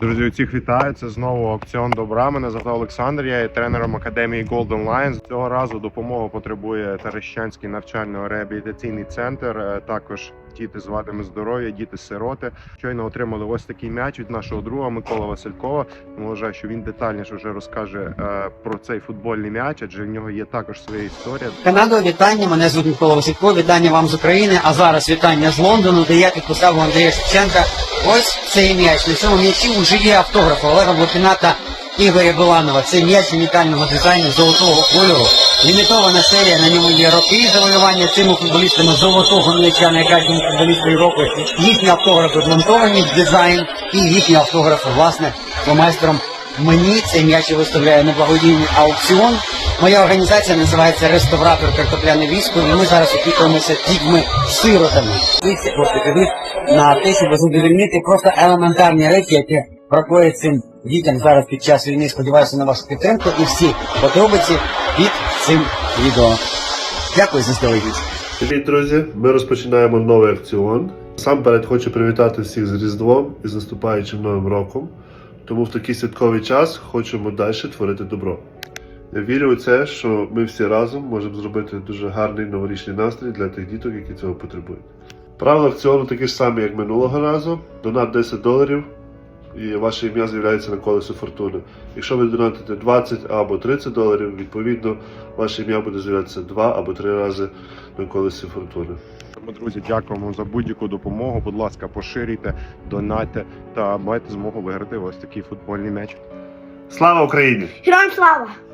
Друзі, усіх вітаю. Це знову аукціон добра. Мене звати Олександр. Я є тренером академії Golden Lions. Цього разу допомогу потребує Терещанський навчально-реабілітаційний центр. Е, Також діти з вадами здоров'я, діти-сироти. Щойно отримали ось такий м'яч від нашого друга Микола Василькова. Тому вважаю, що він детальніше вже розкаже е, про цей футбольний м'яч, адже в нього є також своя історія. Канадо, вітання. Мене звуть Микола Василько. Вітання вам з України. А зараз вітання з Лондону, де я підписав Андрія Шевченка. Ось цей м'яч. На цьому м'ячі вже є автограф Олега Блохіна та Ігоря Биланова. Це м'яч унікального дизайну золотого кольору. Лімітована серія, на ньому є роки завоювання цими футболістами золотого м'яча найкращими футболістами року. Їхні автографи змонтовані в дизайн і їхні автографи, власне, фломайстером Мені цей м'яч виставляє на благодійний аукціон. Моя організація називається Реставратор картопляне військо, і ми зараз опікуємося дітьми-сиротами. На те, щоб задовільнити просто елементарні речі, які бракує цим дітям зараз під час війни. Сподіваюся на вашу підтримку і всі подробиці під цим відео. Дякую за здоров'я. Привіт, друзі! Ми розпочинаємо новий акціон. Сам перед хочу привітати всіх з Різдвом і з наступаючим Новим роком. Тому в такий святковий час хочемо далі творити добро. Я вірю у це, що ми всі разом можемо зробити дуже гарний новорічний настрій для тих діток, які цього потребують. Правила акціону такі ж самі, як минулого разу. Донат 10 доларів, і ваше ім'я з'являється на колесі фортуни. Якщо ви донатите 20 або 30 доларів, відповідно, ваше ім'я буде з'являтися 2 або 3 рази на колесі фортуни. Тому, друзі, дякуємо за будь-яку допомогу. Будь ласка, поширюйте, донайте та маєте змогу виграти ось такий футбольний м'яч. Слава Україні! Героям слава!